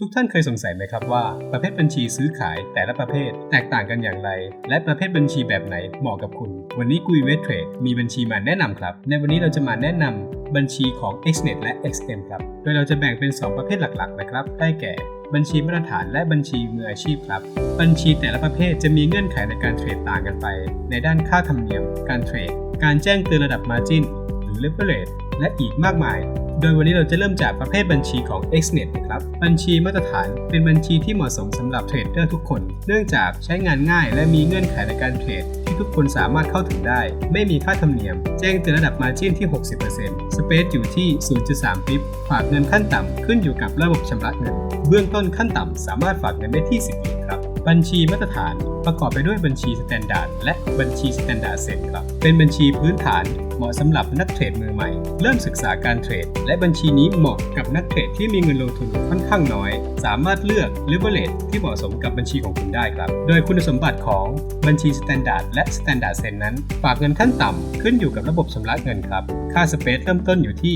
ทุกท่านเคยสงสัยไหมครับว่าประเภทบัญชีซื้อขายแต่ละประเภทแตกต่างกันอย่างไร และประเภทบัญชีแบบไหนเหมาะกับคุณ วันนี้กุยเวทเทรดมีบัญชีมาแนะนำครับ ในวันนี้เราจะมาแนะนำบัญชีของ XNet และ XM ครับ โดยเราจะแบ่งเป็น 2 ประเภทหลักๆนะครับ ได้แก่ บัญชีมาตรฐานและบัญชีมืออาชีพครับ บัญชีแต่ละประเภทจะมีเงื่อนไขในการเทรดต่างกันไป ในด้านค่าธรรมเนียม การเทรด การแจ้งเตือนระดับ Margin ห รือ Leverage และอีกมากมาย โดยวันนี้เราจะเริ่มจากประเภทบัญชีของ XNet นะครับ บัญชีมาตรฐานเป็นบัญชีที่เหมาะสมสำหรับเทรดเดอร์ทุกคน เนื่องจากใช้งานง่ายและมีเงื่อนไขในการเทรดที่ทุกคนสามารถเข้าถึงได้ ไม่มีค่าธรรมเนียม แจ้งเตือนระดับ Margin ที่ 60%สเปซอยู่ที่ 0.3ปิ๊บฝากเงินขั้นต่ำขึ้นอยู่กับระบบชำระเงิน เบื้องต้นขั้นต่ำสามารถฝากเงินได้ที่ 10เหรียญครับ บัญชีมาตรฐาน ประกอบไปด้วยบัญชีสแตนดาร์ดและบัญชีสแตนดาร์ดเซ็ตครับ เป็นบัญชีพื้นฐานเหมาะสำหรับนักเทรดมือใหม่ เริ่มศึกษาการเทรด และบัญชีนี้เหมาะกับนักเทรดที่มีเงินลงทุนค่อนข้างน้อย สามารถเลือก leverage ที่เหมาะสมกับบัญชีของคุณได้ครับ โดยคุณสมบัติของบัญชีสแตนดาร์ดและสแตนดาร์ดเซ็นนั้น ฝากเงินขั้นต่ำขึ้นอยู่กับระบบชำระเงินครับ ค่าสเปซเริ่มต้นอยู่ที่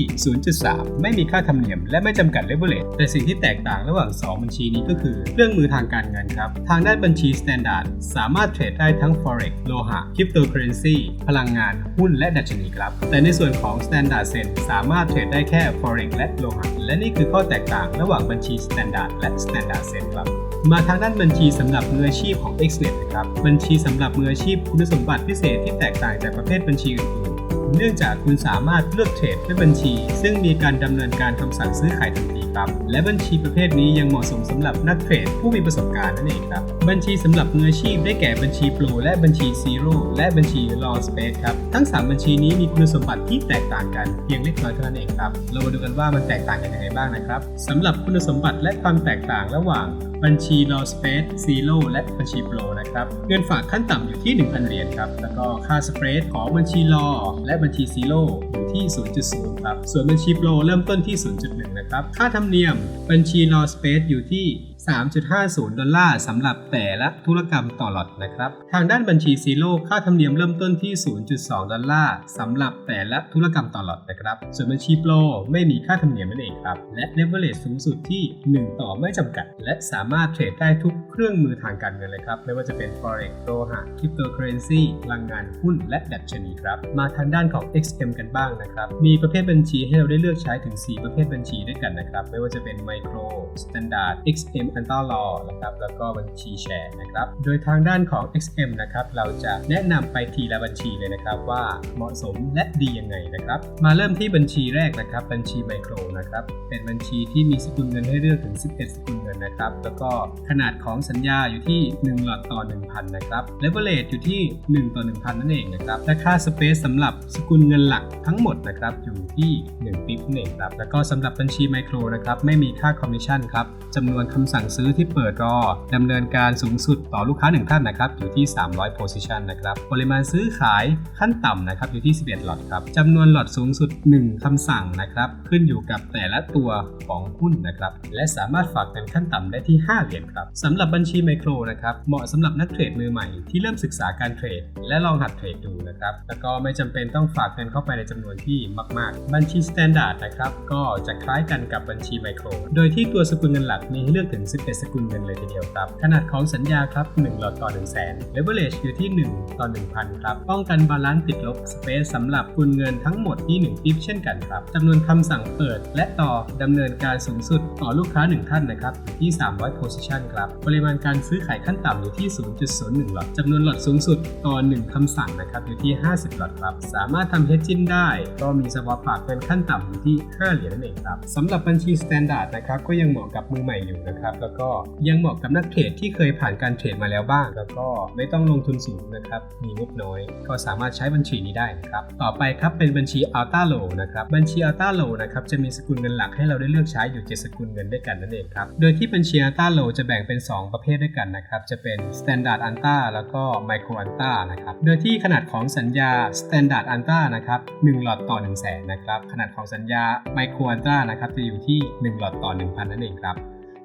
0.3 ไม่มีค่าธรรมเนียม และไม่จำกัด leverage แต่สิ่งที่แตกต่างระหว่าง 2 บัญชีนี้ก็คือ เครื่องมือทางการเงินครับ ทางด้านบัญชี Standard สามารถเทรดได้ทั้ง forex โลหะ cryptocurrency พลังงาน หุ้นและดัชนีครับ แต่ในส่วนของ Standard Sen สามารถเทรดได้แค่ forex และโลหะ และนี่คือข้อแตกต่างระหว่างบัญชี Standard และ Standard Sen ครับ มาทางด้านบัญชีสำหรับมืออาชีพของ XNet นะครับ บัญชีสำหรับมืออาชีพคุณสมบัติพิเศษที่แตกต่างจากประเภทบัญชีอื่น เนื่องจากคุณสามารถเลือกเทรดด้วยบัญชี ซึ่งมีการดำเนินการคำสั่งซื้อขายทันทีครับ และบัญชีประเภทนี้ยังเหมาะสมสำหรับนักเทรดผู้มีประสบการณ์นั่นเองครับ บัญชีสำหรับมืออาชีพได้แก่บัญชีโปรและบัญชีซีโร่และบัญชี Law Space ครับ ทั้ง 3 บัญชีนี้มีคุณสมบัติที่แตกต่างกันเพียงเล็กน้อยเท่านั้นเองครับ เรามาดูกันว่ามันแตกต่างกันยังไงบ้างนะครับสำหรับคุณสมบัติและความแตกต่างระหว่าง บัญชี Law Space Zero และบัญชี Pro นะครับ เงินฝากขั้นต่ำอยู่ที่ 1,000 เหรียญครับ แล้วก็ค่าสเปรดของบัญชี Law และบัญชี Zero อยู่ที่ 0.0 ครับ ส่วนบัญชี Pro เริ่มต้นที่ 0.1 นะครับ ค่าธรรมเนียมบัญชี Law Space อยู่ที่ 3.50 ดอลลาร์สำหรับแต่ละธุรกรรมต่อหลอดนะครับ ทางด้านบัญชี Zero ค่าธรรมเนียมเริ่มต้นที่ 0.2 ดอลลาร์สำหรับแต่ละธุรกรรมต่อหลอดนะครับ ส่วนบัญชี Pro ไม่มีค่าธรรมเนียมนั่นเองครับ และ leverage สูงสุดที่ 1 ต่อไม่จำกัด และสามารถเทรดได้ทุกเครื่องมือทางการเงินเลยครับ ไม่ว่าจะเป็น forex โลหะ cryptocurrency พลังงานหุ้นและดัชนีครับ มาทางด้านของ XM กันบ้างนะครับ มีประเภทบัญชีให้เราได้เลือกใช้ถึง 4 ประเภทบัญชีด้วยกันนะครับ ไม่ว่าจะเป็น micro standard XM a law นะครับแล้วก็บัญชีแชร์นะครับ โดยทางด้านของ XM นะครับเราจะแนะนำไปทีละบัญชีเลยนะครับว่าเหมาะสมและดียังไงนะครับ มาเริ่มที่บัญชีแรกนะครับ บัญชีไมโครนะครับ เป็นบัญชีที่มีสกุลเงินให้เลือกถึง 11 สกุลเงินนะครับ แล้วก็ขนาดของสัญญาอยู่ที่ 1 หลอดต่อ 1,000 นะครับ leverage อยู่ที่ 1 ต่อ 1,000 นั่นเองนะครับ และค่าสเปซสำหรับสกุลเงินหลักทั้งหมดนะครับอยู่ที่ 1 ปิ๊บนั่นเองครับ แล้วก็สำหรับบัญชีไมโครนะครับไม่มีค่าคอมมิชชั่นครับจำนวนคำสั่งซื้อที่เปิดรอดำเนินการสูงสุดต่อลูกค้า 1 ท่านนะครับอยู่ที่ 300 position นะครับปริมาณซื้อขายขั้นต่ำนะครับอยู่ที่ 11 หลอดครับจำนวนหลอดสูงสุด 1คำสั่งนะครับขึ้นอยู่กับแต่ละตัวของหุ้นนะครับและสามารถฝากเงินขั้นต่ำได้ที่ 5 เหรียญครับสำหรับบัญชีไมโครนะครับเหมาะสำหรับนักเทรดมือใหม่ที่เริ่มศึกษาการเทรด และลองหัดเทรดดูนะครับแล้วก็ไม่จำเป็นต้องฝากเงินเข้าไปในจำนวนที่มาก ๆ บัญชีสแตนดาร์ดนะครับก็จะคล้ายกันกับบัญชีไมโคร โดยที่ตัวสกุลเงินหลักมีให้เลือกถึง11สกุลเงินเลยทีเดียวครับ ขนาดของสัญญาครับ 1 หลอดต่อ 1 0 0 0 0แสน leverage อยู่ที่ 1 ต่อ 1,000 ครับ ป้องกันบาลานซ์ติดลบ space สำหรับกุลเงินทั้งหมดที่1ปิ๊บเช่นกันครับจำนวนคำสั่งเปิด และต่อดำเนินการสูงสุดต่อลูกค้า 1 ท่านนะครับอยู่ที่ 300 position ครับ ปริมาณการซื้อขายขั้นต่ำอยู่ที่ 0.01 หลอดจำนวนหลอดสูงสุดต่อ 1คำสั่งนะครับอยู่ที่ 50 หลอดครับ สามารถทำ hedging ได้ ก็มีสวอปฝากเงินขั้นต่ำอยู่ที่ 5 เหรียญนั่นเองครับสำหรับบัญชี standard นะครับก็ยังเหมาะกับมือใหม่อยู่นะครับแล้วก็ยังเหมาะกับนักเทรดที่เคยผ่านการเทรดมาแล้วบ้าง แล้วก็ไม่ต้องลงทุนสูงนะครับ มีงบน้อย ก็สามารถใช้บัญชีนี้ได้นะครับ ต่อไปครับเป็นบัญชี Alta Low นะครับ บัญชี Alta Low นะครับจะมีสกุลเงินหลักให้เราได้เลือกใช้อยู่7สกุลเงินด้วยกันนั่นเองครับ โดยที่บัญชี Alta Low จะแบ่งเป็น 2 ประเภทด้วยกันนะครับ จะเป็น Standard Anta แล้วก็ Micro Anta นะครับ โดยที่ขนาดของสัญญา Standard Anta นะครับ1หลอดต่อ 1 0 0 0 0แสนนะครับ ขนาดของสัญญา Micro Anta นะครับจะอยู่ที่ 1 หลอดต่อ 1,000 นั่นเองครับ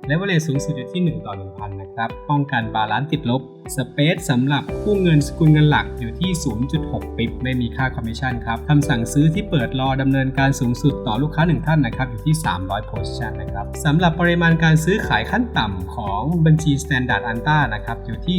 เลเวลเลสูงสุดอยู่ที่ 1 ต่อ 1,000 นะครับ ป้องกันบาลานซ์ติดลบ สเปซสำหรับกู้เงินสกุลเงินหลักอยู่ที่ 0.6 ปิบไม่มีค่าคอมมิชชั่นครับคำสั่งซื้อที่เปิดรอดำเนินการสูงสุดต่อลูกค้า1ท่านนะครับอยู่ที่ 300 position นะครับสำหรับปริมาณการซื้อขายขั้นต่ำของบัญชี Standard a n t a นะครับอยู่ที่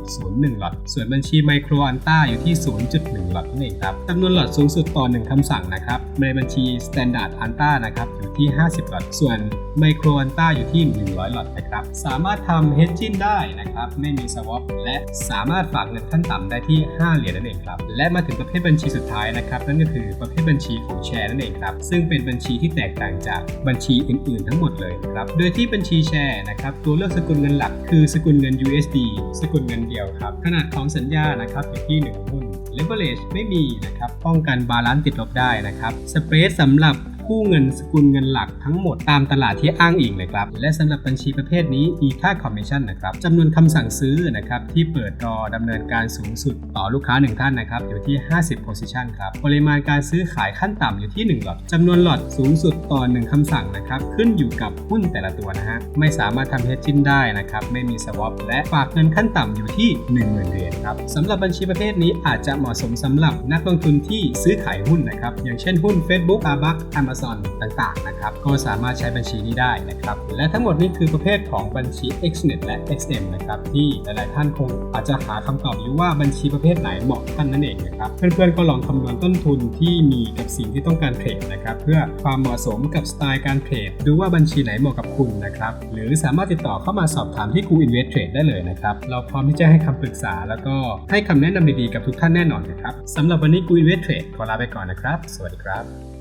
0.01 หลอตส่วนบัญชี Micro a n t a อยู่ที่ 0.1 หลอตนั่นเองครับจำนวนหลอตสูงสุดต่อ 1คำสั่งนะครับในบัญชี Standard a n t a นะครับอยู่ที่ 50 หลอตส่วน Micro a n t a อยู่ที่ 100 หลอตนะครับสามารถทำ hedging ได้นะครับไม่มี swap และสามารถฝากเงินขั้นต่ำได้ที่ 5 เหรียญนั่นเองครับ และมาถึงประเภทบัญชีสุดท้ายนะครับนั่นก็คือประเภทบัญชีของแชร์นั่นเองครับ ซึ่งเป็นบัญชีที่แตกต่างจากบัญชีอื่น ๆ ทั้งหมดเลยครับ โดยที่บัญชีแชร์นะครับตัวเลือกสกุลเงินหลักคือสกุลเงิน USD สกุลเงินเดียวครับ ขนาดของสัญญานะครับอยู่ที่1หุ้น leverage ไม่มีนะครับ ป้องกันบาลานซ์ติดลบได้นะครับสเปรดสำหรับ กู้เงินสกุลเงินหลักทั้งหมดตามตลาดที่อ้างอิงเลยครับ และสำหรับบัญชีประเภทนี้มีค่าคอมมิชชั่นนะครับจำนวนคำสั่งซื้อนะครับที่เปิดรอดำเนินการสูงสุดต่อลูกค้า 1 ท่านนะครับอยู่ที่ 50 position ครับปริมาณการซื้อขายขั้นต่ำอยู่ที่1หลอดจำนวนหลอดสูงสุดต่อ 1คำสั่งนะครับขึ้นอยู่กับหุ้นแต่ละตัวนะฮะไม่สามารถทำ hedging ได้นะครับไม่มี swap และฝากเงินขั้นต่ำอยู่ที่ 10,000เหรียญครับสำหรับบัญชีประเภทนี้อาจจะเหมาะสมสำหรับนักลงทุนที่ซื้อขายหุ้นนะครับอย่างเช่นหุ้น Facebook Starbucks Amazon ต่างๆนะครับก็สามารถใช้บัญชีนี้ได้นะครับและทั้งหมดนี้คือประเภทของบัญชี XNet และ XM นะครับที่หลายๆท่านคงอาจจะหาคำตอบอยู่ว่าบัญชีประเภทไหนเหมาะท่านนั่นเองนะครับเพื่อนๆก็ลองคำนวณต้นทุนที่มีกับสิ่งที่ต้องการเทรดนะครับเพื่อความเหมาะสมกับสไตล์การเทรดดูว่าบัญชีไหนเหมาะกับคุณนะครับหรือสามารถติดต่อเข้ามาสอบถามที่ Go Invest Trade ได้เลยนะครับเราพร้อมที่จะให้คำปรึกษา แล้วก็ให้คำแนะนำดีๆกับทุกท่านแน่นอนนะครับสำหรับวันนี้ Go Invest Trade ขอลาไปก่อนนะครับ สวัสดีครับ